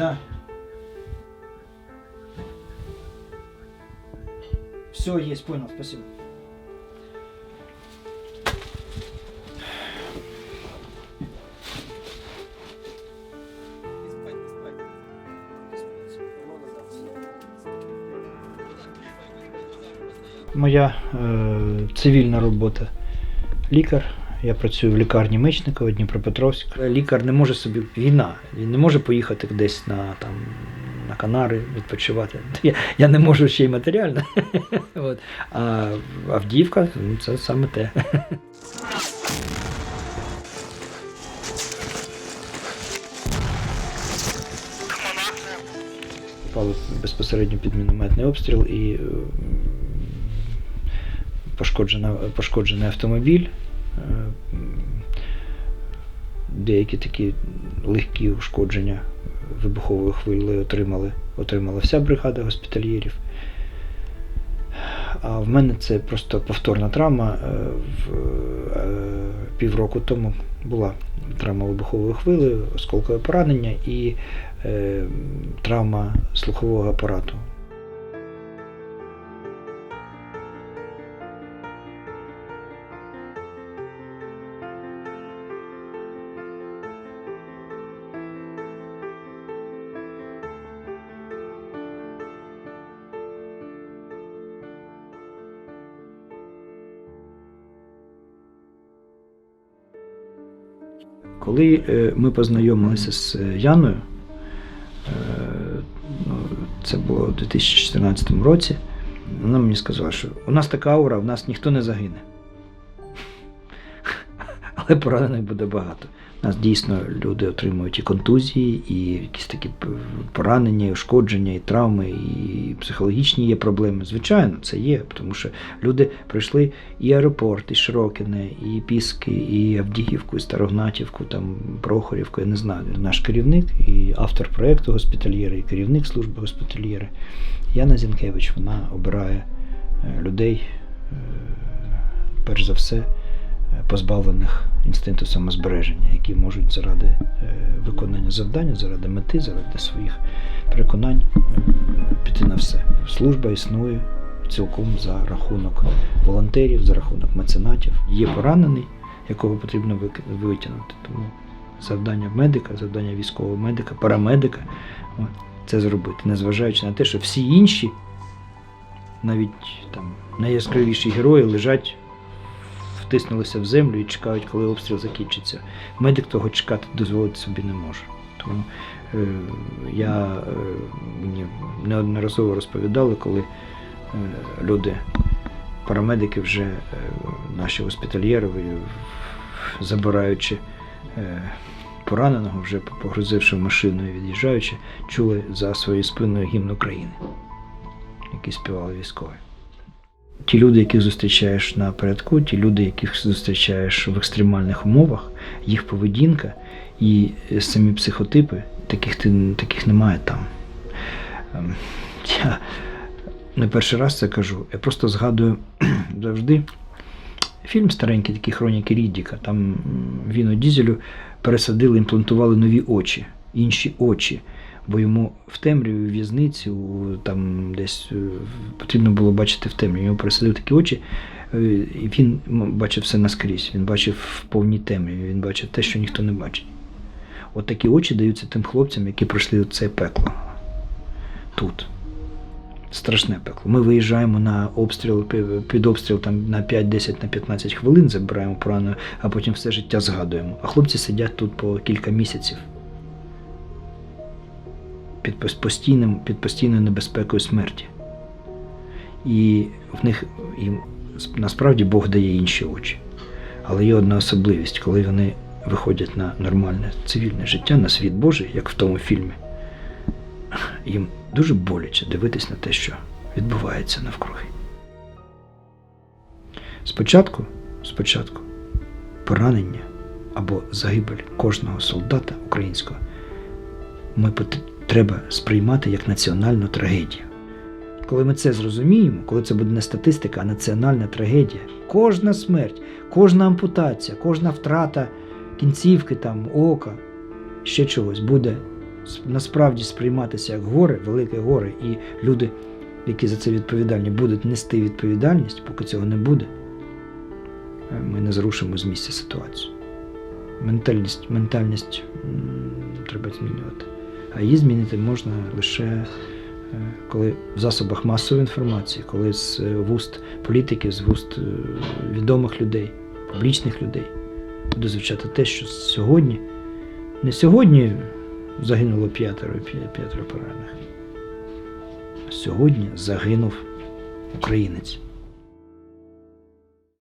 Да. Все, есть, понял, спасибо. Моя е, цивільна робота лікар. Я працюю в лікарні Мечникова, Дніпропетровськ. Лікар не може собі війна, він не може поїхати десь на там на Канари відпочивати. Я, я не можу ще й матеріально. От. А Авдіївка ну, це саме те. Попали безпосередньо під мінометний обстріл і пошкоджений автомобіль. Е, Деякі такі легкі ушкодження вибуховою хвилею отримали, отримала вся бригада госпітальєрів. А в мене це просто повторна травма. Е, е, півроку тому була травма вибуховою хвилею, осколкове поранення і травма слухового апарату. Коли е, ми познайомилися з е, Яною, е, ну, це було у 2014 році, вона мені сказала, що у нас така аура, у нас ніхто не загине. Але поранених буде багато. У нас дійсно люди отримують і контузії, і якісь такі поранення, і ушкодження, і травми, і психологічні є проблеми. Звичайно, це є, тому що люди пройшли і аеропорт, і Широкине, і Піски, і Авдіївку, і Старогнатівку, там Прохорівку, я не знаю. Наш керівник і автор проєкту госпітальєри, і керівник служби госпітальєри. Яна Зінкевич, вона обирає е, людей, е, перш за все, позбавлених інстинкту самозбереження, які можуть заради е, виконання завдання, заради мети, заради своїх переконань е, піти на все. Служба існує цілком за рахунок волонтерів, за рахунок меценатів. Є поранений, якого потрібно витягнути. Тому завдання медика, завдання військового медика, парамедика це зробити, незважаючи на те, що всі інші, навіть там найяскравіші герої лежать, втиснулися в землю і чекають, коли обстріл закінчиться. Медик того чекати дозволити собі не може. Тому е, я е, мені неодноразово розповідали, коли е, люди, парамедики вже е, наші госпітальєри, забираючи е, пораненого, вже погрузивши в машину і від'їжджаючи, чули за своєю спиною гімн України, який співали військові. Ті люди, яких зустрічаєш на передку, ті люди, яких зустрічаєш в екстремальних умовах, їх поведінка і самі психотипи, таких, ти, таких немає там. Ем, Я не перший раз це кажу. Я просто згадую завжди фільм старенький, такий хроніки Ріддіка. Там м, Віно Дізелю пересадили, імплантували нові очі, інші очі. Бо йому в темряві, в'язниці, там десь е, потрібно було бачити в темряві. Йому пересадили такі очі, е, і він бачив все наскрізь. Він бачив в повній темряві, він бачив те, що ніхто не бачить. От такі очі даються тим хлопцям, які пройшли це пекло тут. Страшне пекло. Ми виїжджаємо на обстріл, під обстріл там на 5, 10, на 15 хвилин, забираємо пораненого, а потім все життя згадуємо. А хлопці сидять тут по кілька місяців під постійним, під постійною небезпекою смерті. І в них с- насправді Бог дає інші очі. Але є одна особливість, коли вони виходять на нормальне цивільне життя, на світ Божий, як в тому фільмі, їм дуже боляче дивитись на те, що відбувається навкруги. Спочатку, спочатку, поранення або загибель кожного солдата українського ми треба сприймати як національну трагедію. Коли ми це зрозуміємо, коли це буде не статистика, а національна трагедія, кожна смерть, кожна ампутація, кожна втрата кінцівки, там, ока, ще чогось буде насправді сприйматися як горе, велике горе, і люди, які за це відповідальні, будуть нести відповідальність, поки цього не буде, е, ми не зрушимо з місця ситуацію. Ментальність, ментальність треба змінювати. А її змінити можна лише е, коли в засобах масової інформації, коли з е, вуст політиків, з вуст е, відомих людей, публічних людей буде звучати те, що сьогодні, не сьогодні загинуло п'ятеро, п'ятеро поранених. а Сьогодні загинув українець.